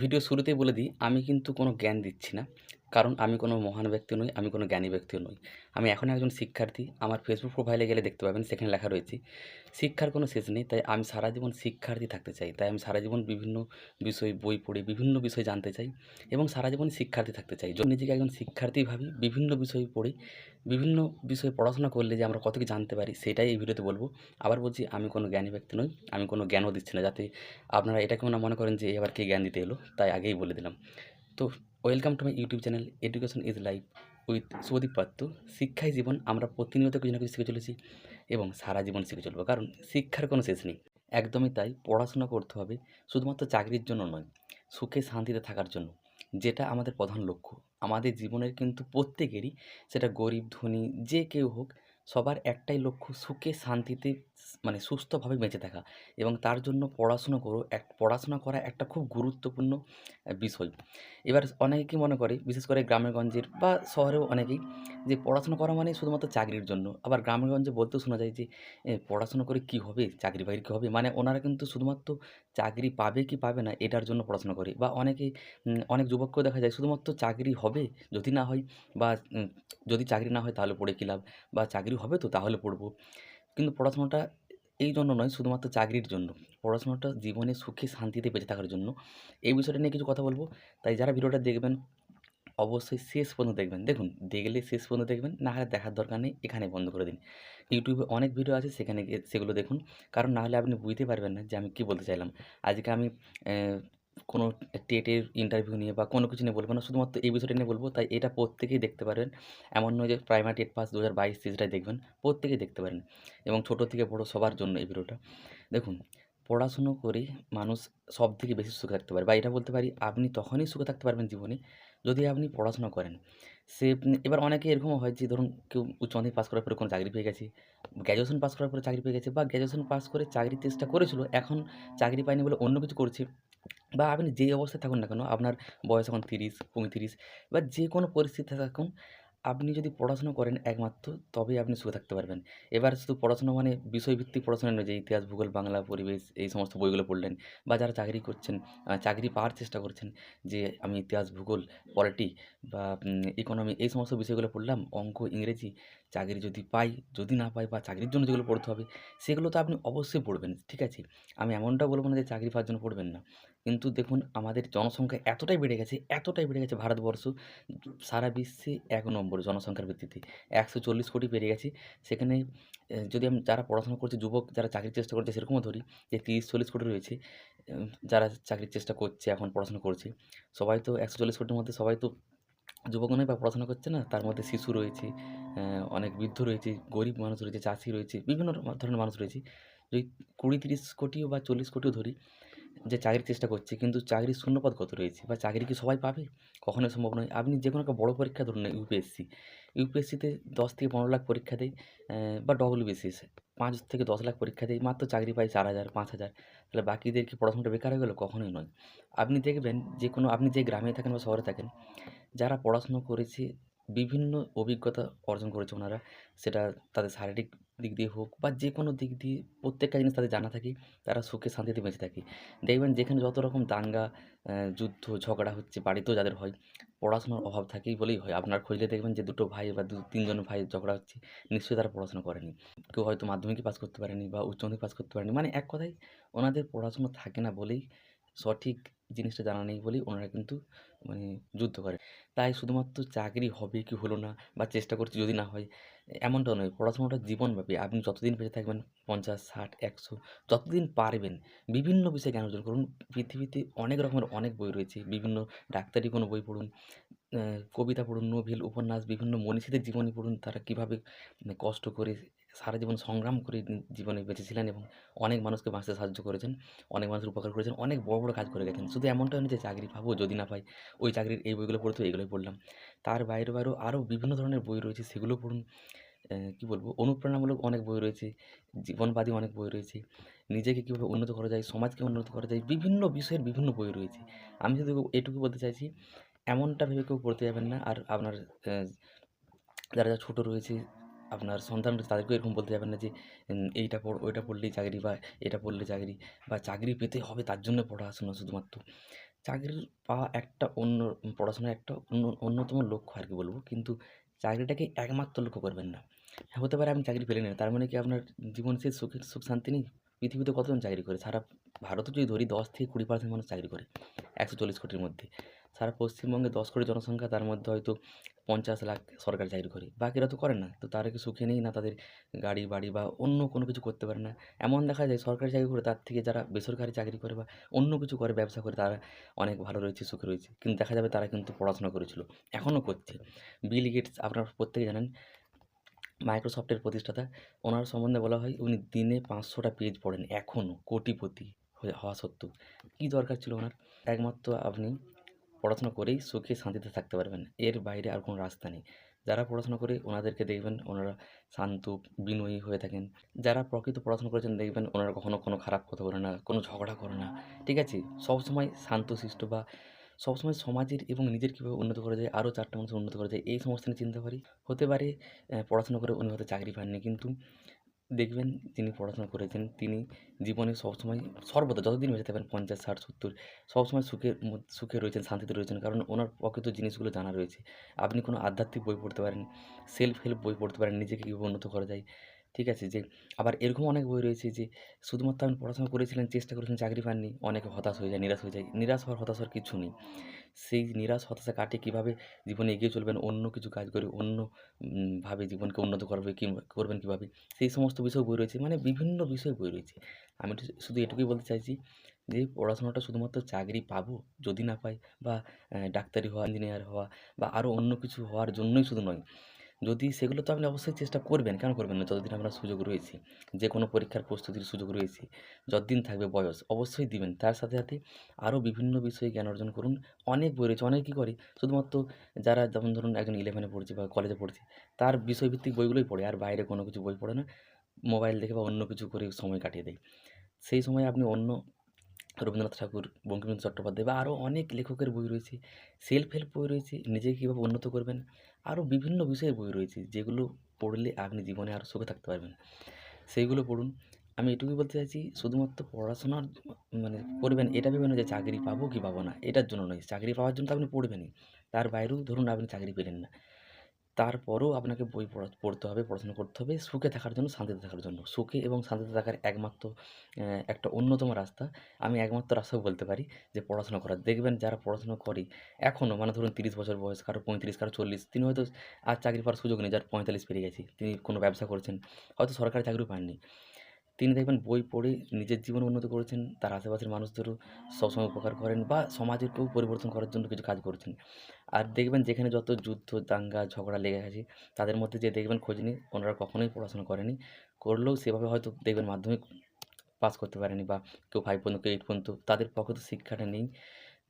Video শুরুতেই বলে দিই আমি কিন্তু কোনো জ্ঞান দিচ্ছি না। কারণ আমি কোনো মহান ব্যক্তি নই, আমি কোনো জ্ঞানী ব্যক্তিও নই। আমি এখন একজন শিক্ষার্থী, আমার ফেসবুক প্রোফাইলে গেলে দেখতে পাবেন, সেখানে লেখা রয়েছে, শিক্ষার কোনো শেষ নেই, তাই আমি সারা জীবন শিক্ষার্থী থাকতে চাই, তাই আমি সারা জীবন বিভিন্ন বিষয়, বই পড়ে বিভিন্ন বিষয় জানতে চাই এবং সারা জীবন শিক্ষার্থী থাকতে চাই। যদি নিজেকে একজন শিক্ষার্থী ভাবি, বিভিন্ন বিষয় পড়ে, বিভিন্ন বিষয়ে পড়াশোনা করলে যে আমরা কত কি জানতে পারি, সেটাই এই ভিডিওতে বলব। আবার বলছি, আমি কোনো জ্ঞানী ব্যক্তি নই, আমি কোনো জ্ঞানও দিচ্ছি না। যাতে আপনারা এটাকেও না মনে করেন যে, এবার কে জ্ঞান দিতে এলো? তাই আগেই বলে দিলাম। তো welcome to my YouTube channel education is life with Sudip Patra শিক্ষাই জীবন, আমরা প্রতিনিয়ত কিছু না কিছু শিখে চলেছি এবং সারা জীবন শিখে চলবো, কারণ শিক্ষার কোনো শেষ নেই। একদমই তাই, পড়াশোনা করতে হবে শুধুমাত্র চাকরির জন্য নয়, সুখে শান্তিতে থাকার জন্য, যেটা আমাদের প্রধান লক্ষ্য। আমাদের জীবনের কিন্তু প্রত্যেকেরই সেটা গরিব, ধনী, যে কেউ হোক, সবার একটাই লক্ষ্য, সুখে শান্তিতে মানে সুস্থভাবে বেঁচে থাকা। এবং তার জন্য পড়াশোনা করো, এক, পড়াশোনা করা একটা খুব গুরুত্বপূর্ণ বিষয়। এবার অনেকেই মনে করে, বিশেষ করে গ্রামেগঞ্জের বা শহরেও অনেকেই, যে পড়াশোনা করা মানে শুধুমাত্র চাকরির জন্য। আবার গ্রামেগঞ্জে বলতেও শোনা যায় যে পড়াশোনা করে কি হবে? চাকরি বাকরি কী হবে? মানে ওনারা কিন্তু শুধুমাত্র চাকরি পাবে কি পাবে না, এটার জন্য পড়াশোনা করে। বা অনেকে অনেক যুবককেও দেখা যায়, শুধুমাত্র চাকরি হবে? যদি না হয় বা যদি চাকরি না হয় তাহলে পড়ে কী লাভ? বা চাকরি হবে তো তাহলে পড়ব। কিন্তু পড়াশোনাটা এই জন্য নয়, শুধুমাত্র চাকরির জন্য। পড়াশোনাটা জীবনে সুখে, শান্তিতে বেঁচে থাকার জন্য। এই বিষয়টা নিয়ে কিছু কথা বলব। তাই যারা ভিডিওটা দেখবেন, অবশ্যই শেষ পর্যন্ত দেখবেন। দেখুন, দেখলে শেষ পর্যন্ত দেখবেন, না হলে দেখার দরকার নেই, এখানে বন্ধ করে দিন। ইউটিউবে অনেক ভিডিও আছে, সেখানে সেগুলো দেখুন। কারণ না হলে আপনি বুঝতে পারবেন না যে আমি কী বলতে চাইলাম। আজকে আমি কোনো টেটের ইন্টারভিউ নিয়ে বা কোনো কিছু নিয়ে বলব না। শুধুমাত্র এই বিষয়টা নিয়ে বলব, তাই এটা প্রত্যেকেই দেখতে পারবেন এমন নয় যে প্রাইমারি টেট পাস দু হাজার বাইশ তেইশটাই দেখবেন, প্রত্যেকেই দেখতে পারেন। এবং ছোটো থেকে বড়ো সবার জন্য এই ভিডিওটা। দেখুন, পড়াশুনো করে মানুষ সব থেকে বেশি সুখে থাকতে পারে। বা এটা বলতে পারি, আপনি তখনই সুখে থাকতে পারবেন জীবনে যদি আপনি পড়াশোনা করেন। সে এবার অনেকে এরকমও হয় যে, ধরুন কেউ উচ্চ মাধ্যমিক পাস করার পরে কোনো চাকরি পেয়ে গেছে গ্র্যাজুয়েশন পাস করার পরে চাকরি পেয়ে গেছে, বা গ্র্যাজুয়েশন পাস করে চাকরির চেষ্টা করেছিল, এখন চাকরি পায়নি বলে অন্য কিছু করছে। বা আপনি যেই অবস্থায় থাকুন না কেন, আপনার বয়স এখন তিরিশ, পঁয়ত্রিশ, বা যে কোনো পরিস্থিতিতে থাকুন, আপনি যদি পড়াশুনো করেন একমাত্র, তবেই আপনি সুখে থাকতে পারবেন। এবার শুধু পড়াশোনা মানে বিষয়ভিত্তিক পড়াশোনা নয় যে ইতিহাস, ভূগোল, বাংলা, পরিবেশ, এই সমস্ত বইগুলো পড়লেন, বা যারা চাকরি করছেন চাকরি পাওয়ার চেষ্টা করছেন, যে আমি ইতিহাস, ভূগোল, পলিটি, বা ইকোনমি, এই সমস্ত বিষয়গুলো পড়লাম, অঙ্ক, ইংরেজি, চাকরি যদি পাই, যদি না পাই, বা চাকরির জন্য যেগুলো পড়তে হবে, সেগুলো তো আপনি অবশ্যই পড়বেন, ঠিক আছে? আমি এমনটা বলব না যে চাকরি পাওয়ার জন্য পড়বেন না। কিন্তু দেখুন আমাদের জনসংখ্যা এতটাই বেড়ে গেছে, এতটাই বেড়ে গেছে ভারতবর্ষ, সারা বিশ্বে এক নম্বর জনসংখ্যার ভিত্তিতে। একশো চল্লিশ কোটি বেড়ে গেছে। সেখানে যদি আমি, যারা পড়াশোনা করছে, যুবক যারা চাকরির চেষ্টা করছে, সেরকমও ধরি যে তিরিশ চল্লিশ কোটি রয়েছে যারা চাকরির চেষ্টা করছে, এখন পড়াশোনা করছে। সবাই তো একশো চল্লিশ কোটির মধ্যে সবাই তো যুবক নয় বা পড়াশোনা করছে না, তার মধ্যে শিশু রয়েছে অনেক বৃদ্ধ রয়েছে, গরিব মানুষ রয়েছে, চাষি রয়েছে, বিভিন্ন ধরনের মানুষ রয়েছে। যদি কুড়ি তিরিশ কোটিও বা চল্লিশ কোটিও ধরি যে চাকরির চেষ্টা করছে, কিন্তু চাকরির শূন্যপদ কত রয়েছে? বা চাকরি কি সবাই পাবে? কখনোই সম্ভব নয়। আপনি যে কোনো একটা বড়ো পরীক্ষা, ধরুন না ইউপিএসসি ইউপিএসসিতে দশ থেকে পনেরো লাখ পরীক্ষা দেয় বা ডব্লিউবিসিএস পাঁচ থেকে দশ লাখ পরীক্ষা দেয়, মাত্র চাকরি পায় চার হাজার, পাঁচ হাজার। তাহলে বাকিদের কি পড়াশোনাটা বেকার হয়ে গেলো? কখনোই নয়। আপনি দেখবেন যে কোনো আপনি যে গ্রামে থাকেন বা শহরে থাকেন, যারা পড়াশুনো করেছে, বিভিন্ন অভিজ্ঞতা অর্জন করেছে ওনারা, সেটা তাদের শারীরিক দিক দিয়ে হোক বা যে কোনো দিক দিয়ে প্রত্যেকটা জিনিস তাদের জানা থাকে, তারা সুখে শান্তিতে বেঁচে থাকে। দেখবেন যেখানে যত রকম দাঙ্গা যুদ্ধ, ঝগড়া হচ্ছে বাড়িতেও যাদের হয়, পড়াশোনার অভাব থাকেই বলেই হয়। আপনার খুঁজলে দেখবেন যে দুটো ভাই বা দু, তিনজন ভাই ঝগড়া হচ্ছে, নিশ্চয়ই তারা পড়াশোনা করেনি। কেউ হয়তো মাধ্যমিকে পাস করতে পারেনি বা উচ্চ মাধ্যমিক পাস করতে পারেনি। মানে এক কথায় ওনাদের পড়াশোনা থাকে না বলেই সঠিক জিনিসটা জানা নেই বলেই ওনারা কিন্তু মানে যুদ্ধ করে। তাই শুধুমাত্র চাকরি হবে কি হলো না বা চেষ্টা করছি যদি না হয় এমনটা নয় পড়াশোনাটা জীবনব্যাপী। আপনি যতদিন বেঁচে থাকবেন পঞ্চাশ ষাট একশো যতদিন পারবেন বিভিন্ন বিষয়ে জ্ঞান অর্জন করুন। পৃথিবীতে অনেক রকমের অনেক বই রয়েছে বিভিন্ন ডাক্তারি কোনো বই পড়ুন কবিতা পড়ুন নোভেল উপন্যাস বিভিন্ন মনীষীদের জীবনী পড়ুন তারা কীভাবে মানে কষ্ট করে সারা জীবন সংগ্রাম করে জীবনে বেঁচেছিলেন এবং অনেক মানুষকে বাঁচতে সাহায্য করেছেন অনেক মানুষের উপকার করেছেন অনেক বড় বড় কাজ করে গেছেন। শুধু এমনটা নয় যে চাকরি পাবো যদি না পাই ওই চাকরির এই বইগুলো পড়তে হবে, এগুলোই পড়লাম। তার বাইরে বাইরেও আরও বিভিন্ন ধরনের বই রয়েছে সেগুলো পড়ুন। কী বলব? অনুপ্রেরণামূলক অনেক বই রয়েছে, জীবনবাদী অনেক বই রয়েছে। নিজেকে কীভাবে উন্নত করা যায়, সমাজকে উন্নত করা যায়, বিভিন্ন বিষয়ের বিভিন্ন বই রয়েছে। আমি শুধু এটুকু বলতে চাইছি, এমনটা ভেবে কেউ পড়তে যাবেন না। আর আপনার যারা যারা ছোটো রয়েছে, আপনার সন্তান রয়েছে, তাদেরকেও এরকম বলতে যাবেন না যে এইটা পড়, ওইটা পড়লেই চাকরি বা এটা পড়লে চাকরি, বা চাকরি পেতে হবে তার জন্য পড়াশোনা শুধুমাত্র। চাকরি পাওয়া একটা অন্য পড়াশোনার একটা অন্য, অন্যতম লক্ষ্য আর কি বলব? কিন্তু চাকরিটাকে একমাত্র লক্ষ্য করবেন না। হতে পারে আপনি চাকরি পেলেন না, তার মানে কি আপনার জীবন শেষ সুখের সুখ শান্তি নেই? পৃথিবীতে কতজন চাকরি করে? সারা ভারতে যদি ধরি দশ থেকে কুড়ি পার্সেন্ট মানুষ চাকরি করে, একশো চল্লিশ কোটির মধ্যে। সারা পশ্চিমবঙ্গে দশ কোটি জনসংখ্যা, তার মধ্যে হয়তো পঞ্চাশ লাখ সরকারি চাকরি করে। বাকিরা তো করে না, তো তারা কি সুখে নেই না তাদের গাড়ি, বাড়ি বা অন্য কোনো কিছু করতে পারে না? এমন দেখা যায় সরকারি চাকরি করে তার থেকে যারা বেসরকারি চাকরি করে বা অন্য কিছু করে, ব্যবসা করে, তারা অনেক ভালো রয়েছে, সুখে রয়েছে। কিন্তু দেখা যাবে তারা কিন্তু পড়াশোনা করেছিল, এখনও করছে। বিল গেটস আপনারা প্রত্যেকে জানেন মাইক্রোসফটের প্রতিষ্ঠাতা। ওনার সম্বন্ধে বলা হয়, উনি দিনে পাঁচশোটা পেজ পড়েন, এখনও কোটিপতি হওয়া সত্ত্বেও। কী দরকার ছিল ওনার? একমাত্র আপনি পড়াশোনা করেই সুখে শান্তিতে থাকতে পারবেন। এর বাইরে আর কোনো রাস্তা নেই। যারা পড়াশোনা করে ওনাদেরকে দেখবেন, ওনারা শান্ত, বিনয়ী হয়ে থাকেন। যারা প্রকৃত পড়াশোনা করেছেন, দেখবেন ওনারা কখনো কোনো খারাপ কথা বলে না, কোনো ঝগড়া করে না। ঠিক আছে? সবসময় শান্তশিষ্ট বা সবসময় সমাজের এবং নিজের কীভাবে উন্নত করা যায়, আরও চারটা মানুষের উন্নত করা যায়, এই সমস্ত নিয়ে চিন্তা করি। হতে পারে পড়াশোনা করে উনি হয়তো চাকরি পাননি, কিন্তু দেখবেন যিনি পড়াশোনা করেছেন, তিনি জীবনে সবসময় সর্বদা যতদিন বেঁচে থাকবেন, পঞ্চাশ, ষাট, সত্তর, সবসময় সুখের সুখে রয়েছেন, শান্তিতে রয়েছেন, কারণ ওনার প্রকৃত জিনিসগুলো জানা রয়েছে। আপনি কোনো আধ্যাত্মিক বই পড়তে পারেন সেলফ হেল্প বই পড়তে পারেন, নিজেকে কীভাবে উন্নত করা যায়। ঠিক আছে? যে আবার এরকম অনেক বই রয়েছে যে শুধুমাত্র আপনি পড়াশোনা করেছিলেন চেষ্টা করেছিলেন চাকরি পাননি অনেকে হতাশ হয়ে যায় নিরাশ হয়ে যায়। নিরাশ হওয়ার হতাশ হওয়ার কিছু নেই। সেই নিরাশ হতাশা কাটিয়ে কীভাবে জীবনে এগিয়ে চলবেন অন্য কিছু কাজ করে অন্য উম, ভাবে জীবনকে উন্নত করবে কি করবেন কীভাবে? সেই সমস্ত বিষয় বই রয়েছে মানে বিভিন্ন বিষয় বই রয়েছে। আমি শুধু এটুকুই বলতে চাইছি যে পড়াশোনাটা শুধুমাত্র চাকরি পাবো যদি না পাই বা ডাক্তারি হওয়া ইঞ্জিনিয়ার হওয়া বা আরও অন্য কিছু হওয়ার জন্যই শুধু নয়। যদি সেগুলো তো আপনি অবশ্যই চেষ্টা করবেন, কেন করবেন না? যতদিন আপনার সুযোগ রয়েছে যে কোনো পরীক্ষার প্রস্তুতির সুযোগ রয়েছে, যতদিন থাকবে বয়স, অবশ্যই দিবেন। তার সাথে সাথে আরও বিভিন্ন বিষয়ে জ্ঞান অর্জন করুন। অনেক বই রয়েছে অনেকে কী করে। শুধুমাত্র যারা যেমন ধরুন একজন ইলেভেনে পড়ছে বা কলেজে পড়ছে, তার বিষয়ভিত্তিক বইগুলোই পড়ে, আর বাইরে কোনো কিছু বই পড়ে না। মোবাইল দেখে বা অন্য কিছু করে সময় কাটিয়ে দেয়। সেই সময় আপনি অন্য রবীন্দ্রনাথ ঠাকুর, বঙ্কিমচন্দ্র চট্টোপাধ্যায় বা আরও অনেক লেখকের বই রয়েছে। সেলফ হেল্প বই রয়েছে, নিজেকে কীভাবে উন্নত করবেন আরও বিভিন্ন বিষয়ের বই রয়েছে যেগুলো পড়লে আপনি জীবনে আরও সুখে থাকতে পারবেন। সেইগুলো পড়ুন। আমি এটুকুই বলতে চাইছি, শুধুমাত্র পড়াশোনার মানে করবেন, এটা ভেবে না যে চাকরি পাবো কি পাবো না, এটার জন্য নয়। চাকরি পাওয়ার জন্য তো আপনি পড়বেনই। তার বাইরেও ধরুন আপনি চাকরি পেলেন না। তারপরেও আপনাকে বই পড়া, পড়তে হবে, পড়াশোনা করতে হবে, সুখে থাকার জন্য, শান্তিতে থাকার জন্য। সুখে এবং শান্তিতে থাকার একমাত্র একটা অন্যতম রাস্তা। আমি একমাত্র রাস্তাও বলতে পারি যে পড়াশোনা করা। দেখবেন যারা পড়াশোনা করে এখনও মানে ধরুন তিরিশ বছর বয়স, কারও পঁয়ত্রিশ, কারও চল্লিশ, তিনি হয়তো আর চাকরি পাওয়ার সুযোগ নেই, যার পঁয়তাল্লিশ পেরিয়ে গেছে। তিনি কোনো ব্যবসা করছেন, হয়তো সরকারি চাকরিও পাননি। তিনি দেখবেন বই পড়ে নিজের জীবন উন্নত করেছেন, তার আশেপাশের মানুষদেরও সবসময় উপকার করেন বা সমাজেরকেও পরিবর্তন করার জন্য কিছু কাজ করেছেন। আর দেখবেন যেখানে যত যুদ্ধ, দাঙ্গা, ঝগড়া লেগে গেছে, তাদের মধ্যে যে দেখবেন খোঁজ নিই, ওনারা কখনোই পড়াশোনা করেনি। করলেও সেভাবে হয়তো দেখবেন মাধ্যমিক পাস করতে পারেনি বা কেউ ফাইভ পর্যন্ত কেউ এইট পর্যন্ত, তাদের পক্ষে তো শিক্ষাটা নেই।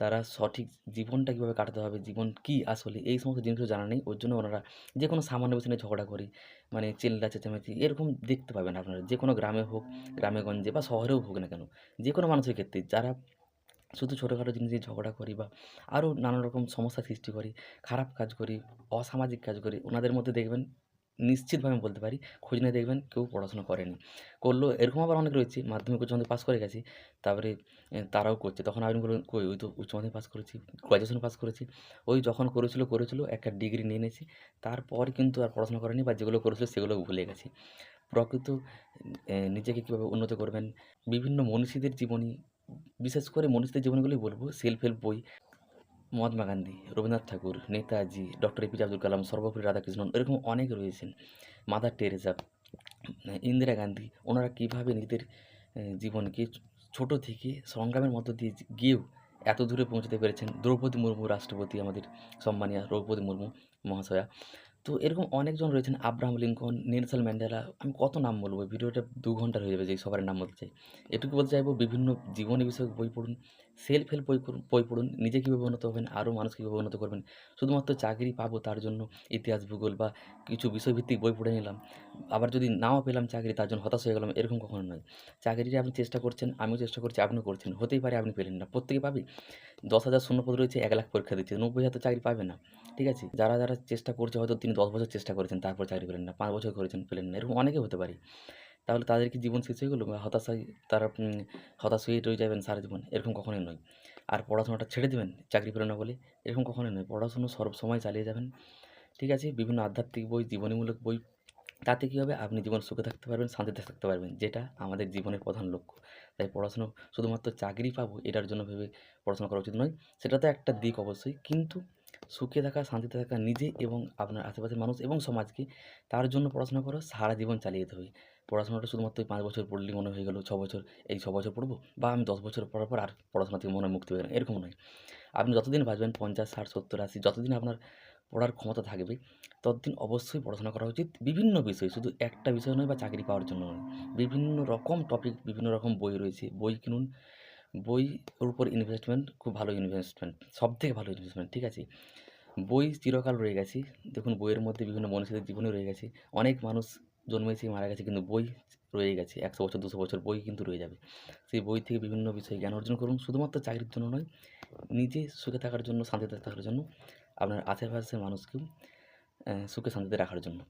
তারা সঠিক জীবনটা কীভাবে কাটাতে হবে, জীবন কী আসলে, এই সমস্ত জিনিসগুলো জানা নেই। ওর জন্য ওনারা যে কোনো সামান্য বিষয় নিয়ে ঝগড়া করে মানে চিল্লা, চেঁচামেচি, এরকম দেখতে পাবেন আপনারা। যে কোনো গ্রামে হোক গ্রামে গঞ্জে বা শহরেও হোক না কেন যে কোনো মানুষের ক্ষেত্রে যারা শুধু ছোটোখাটো জিনিস নিয়ে ঝগড়া করি বা আরও নানা রকম সমস্যা সৃষ্টি করি, খারাপ কাজ করি, অসামাজিক কাজ করি, ওনাদের মধ্যে দেখবেন নিশ্চিতভাবে বলতে পারি খোঁজ নিয়ে দেখবেন কেউ পড়াশোনা করেনি। করলেও এরকম আবার অনেক রয়েছে, মাধ্যমিক উচ্চ মাধ্যমিক পাস করে গেছি, তারপরে তারাও করছে, তখন আমি কই, ওই তো উচ্চ মাধ্যমিক পাস করেছি গ্র্যাজুয়েশন পাস করেছি। ওই যখন করেছিল করেছিল, একটা ডিগ্রি নিয়ে নিয়েছি, তারপর কিন্তু আর পড়াশোনা করেনি বা যেগুলো করেছিল সেগুলো ভুলে গেছি। প্রকৃত নিজেকে কীভাবে উন্নত করবেন, বিভিন্ন মনীষীদের জীবনী, বিশেষ করে মনীষীদের জীবনীগুলোই বলব সেলফ হেল্প বই মহাত্মা গান্ধী, রবীন্দ্রনাথ ঠাকুর, নেতাজি, ডক্টর এপিজে আব্দুল কালাম সর্বপল্লী রাধাকৃষ্ণন, এরকম অনেক রয়েছেন। মাদার টেরেসা, ইন্দিরা গান্ধী, ওনারা কীভাবে নিজেদের জীবনকে ছোট থেকে সংগ্রামের মধ্য দিয়ে গিয়েও এত দূরে পৌঁছতে পেরেছেন দ্রৌপদী মুর্মু, রাষ্ট্রপতি আমাদের সম্মানীয় দ্রৌপদী মুর্মু মহাশয়া। তো এরকম অনেকজন রয়েছেন, আব্রাহাম লিঙ্কন, নেলসন ম্যান্ডেলা, আমি কত নাম বলব ভিডিওটা দু ঘণ্টার হয়ে যাবে, যে সবার নাম বলতে চাই। এটুকু বলতে চাইব, বিভিন্ন জীবনী বিষয়ক বই পড়ুন সেলফ হেল্প বই পড়ুন, নিজে কীভাবে উন্নত হবেন, আরও মানুষ কীভাবে উন্নত করবেন। শুধুমাত্র চাকরি পাবো তার জন্য, ইতিহাস, ভূগোল বা কিছু বিষয়ভিত্তিক বই পড়ে নিলাম। আবার যদি নাও পেলাম চাকরি, তার জন্য হতাশ হয়ে গেলাম, এরকম কখনো নয়। চাকরিটা আপনি চেষ্টা করছেন, আমিও চেষ্টা করছি, আপনিও করছেন, হতেই পারে আপনি পেলেন না। প্রত্যেকে পাবে। দশ হাজার শূন্যপদ রয়েছে, এক লাখ পরীক্ষা দিচ্ছে, নব্বই হাজার চাকরি পাবে না, ঠিক আছে? যারা যারা চেষ্টা করছে, হয়তো তিনি দশ বছর চেষ্টা করেছেন, তারপর চাকরি পেলেন না, পাঁচ বছর করেছেন, পেলেন না, এরকম অনেকে হতে পারে। তাহলে তাদের কি জীবন শেষ হয়ে গেলো? হতাশায় তারা হতাশ হয়ে রয়ে যাবেন সারা জীবন? এরকম কখনোই নয়। আর পড়াশোনাটা ছেড়ে দেবেন, চাকরি পেল না বলে? এরকম কখনোই নয়। পড়াশুনো সর্ব সময় চালিয়ে যাবেন। ঠিক আছে? বিভিন্ন আধ্যাত্মিক বই, জীবনীমূলক বই, তাতে কী হবে? আপনি জীবন সুখে থাকতে পারবেন, শান্তিতে থাকতে পারবেন। যেটা আমাদের জীবনের প্রধান লক্ষ্য। তাই পড়াশুনো শুধুমাত্র চাকরি পাবো, এটার জন্য ভেবে পড়াশোনা করা উচিত নয়। সেটা তো একটা দিক অবশ্যই। কিন্তু সুখে থাকা, শান্তিতে থাকা নিজে এবং আপনার আশেপাশের মানুষ এবং সমাজকে তার জন্য পড়াশোনা করা সারা জীবন চালিয়ে যেতে হবে। পড়াশোনাটা শুধুমাত্র পাঁচ বছর পড়লেই মনে হয়ে গেল ছ বছর, এই ছ বছর পড়ব বা আমি দশ বছর পড়ার পর আর পড়াশোনা থেকে মনে মুক্তি পেয়ে গেলাম এরকম নয়। আপনি যতদিন বাঁচবেন, পঞ্চাশ, ষাট, সত্তর, আশি, যতদিন আপনার পড়ার ক্ষমতা থাকবে, ততদিন অবশ্যই পড়াশোনা করা উচিত বিভিন্ন বিষয়, শুধু একটা বিষয় নয় বা চাকরি পাওয়ার জন্য নয়, বিভিন্ন রকম টপিক বিভিন্ন রকম বই রয়েছে, বই কিনুন বইয়ের উপর ইনভেস্টমেন্ট খুব ভালো ইনভেস্টমেন্ট সব থেকে ভালো ইনভেস্টমেন্ট ঠিক আছে? বই চিরকাল রয়ে গেছে, দেখুন বইয়ের মধ্যে বিভিন্ন মনীষীদের জীবনী রয়ে গেছে, অনেক মানুষ জন্মেছে, মারা গেছে কিন্তু বই রয়ে গেছে, একশো বছর, দুশো বছর বই কিন্তু রয়ে যাবে। সেই বই থেকে বিভিন্ন বিষয়ে জ্ঞান অর্জন করুন, শুধুমাত্র চাকরির জন্য নয়, নিজে সুখে থাকার জন্য, শান্তিতে থাকার জন্য, আপনার আশেপাশের মানুষকেও সুখে শান্তিতে রাখার জন্য।